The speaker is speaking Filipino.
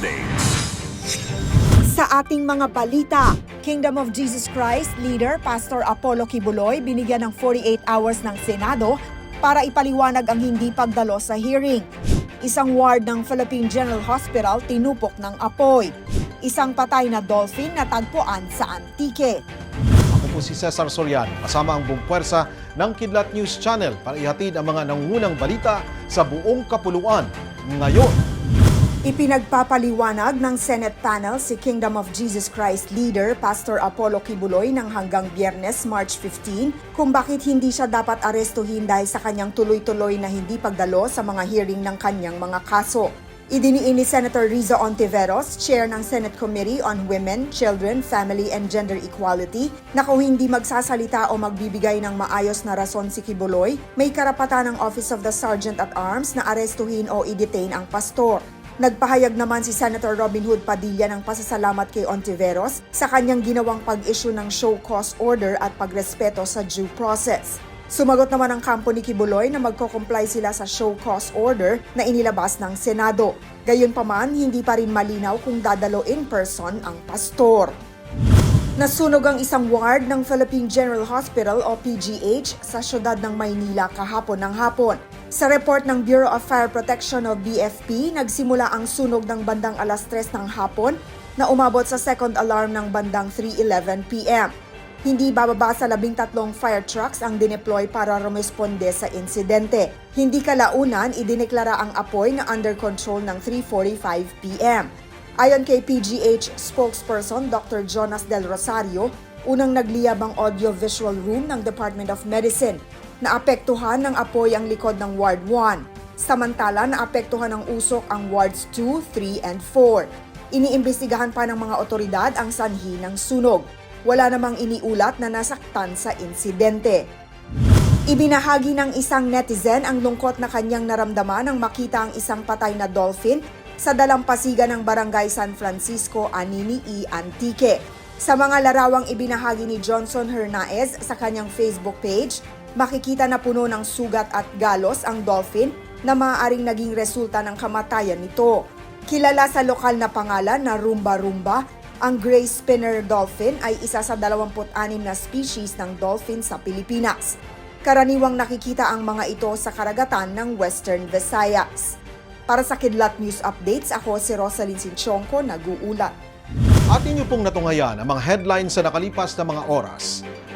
Updates. Sa ating mga balita, Kingdom of Jesus Christ leader Pastor Apollo Kibuloy binigyan ng 48 hours ng Senado para ipaliwanag ang hindi pagdalo sa hearing. Isang ward ng Philippine General Hospital tinupok ng apoy. Isang patay na dolphin natagpuan sa Antique. Ako po si Cesar Soriano, kasama ang buong puwersa ng Kidlat News Channel para ihatid ang mga nangungunang balita sa buong kapuluan. Ngayon, Ipinagpapaliwanag ng Senate panel si Kingdom of Jesus Christ leader Pastor Apollo Kibuloy ng hanggang Biyernes, March 15 kung bakit hindi siya dapat arestuhin dahil sa kanyang tuloy-tuloy na hindi pagdalo sa mga hearing ng kanyang mga kaso. Idiniin ni Senator Riza Ontiveros, chair ng Senate Committee on Women, Children, Family and Gender Equality, na kung hindi magsasalita o magbibigay ng maayos na rason si Kibuloy, may karapatan ng Office of the Sergeant at Arms na arestuhin o i-detain ang pastor. Nagpahayag naman si Senator Robin Hood Padilla ng pasasalamat kay Ontiveros sa kanyang ginawang pag-issue ng show cause order at pagrespeto sa due process. Sumagot naman ang kampo ni Kibuloy na magko-comply sila sa show cause order na inilabas ng Senado. Gayunpaman, hindi pa rin malinaw kung dadalo in person ang pastor. Nasunog ang isang ward ng Philippine General Hospital o PGH sa syudad ng Maynila kahapon ng hapon. Sa report ng Bureau of Fire Protection o BFP, nagsimula ang sunog ng bandang alas 3 ng hapon na umabot sa second alarm ng bandang 3.11 p.m. Hindi bababa sa labing tatlong fire trucks ang dineploy para rumesponde sa insidente. Hindi kalaunan, idineklara ang apoy na under control ng 3.45 p.m. Ayon kay PGH spokesperson Dr. Jonas Del Rosario, unang nagliyab ang audio-visual room ng Department of Medicine. Naapektuhan ng apoy ang likod ng Ward 1. Samantala, naapektuhan ng usok ang Wards 2, 3, and 4. Iniimbestigahan pa ng mga otoridad ang sanhi ng sunog. Wala namang iniulat na nasaktan sa insidente. Ibinahagi ng isang netizen ang lungkot na kanyang naramdaman nang makita ang isang patay na dolphin sa dalampasigan ng Barangay San Francisco, Anini E. Antique. Sa mga larawang ibinahagi ni Johnson Hernaez sa kanyang Facebook page, makikita na puno ng sugat at galos ang dolphin na maaaring naging resulta ng kamatayan nito. Kilala sa lokal na pangalan na Rumba Rumba, ang gray spinner dolphin ay isa sa 26 na species ng dolphin sa Pilipinas. Karaniwang nakikita ang mga ito sa karagatan ng Western Visayas. Para sa Kidlat News Updates, ako si Rosalyn Sinchonko, nag-uulat. atin niyo pong natunghayan ang mga headlines sa nakalipas na mga oras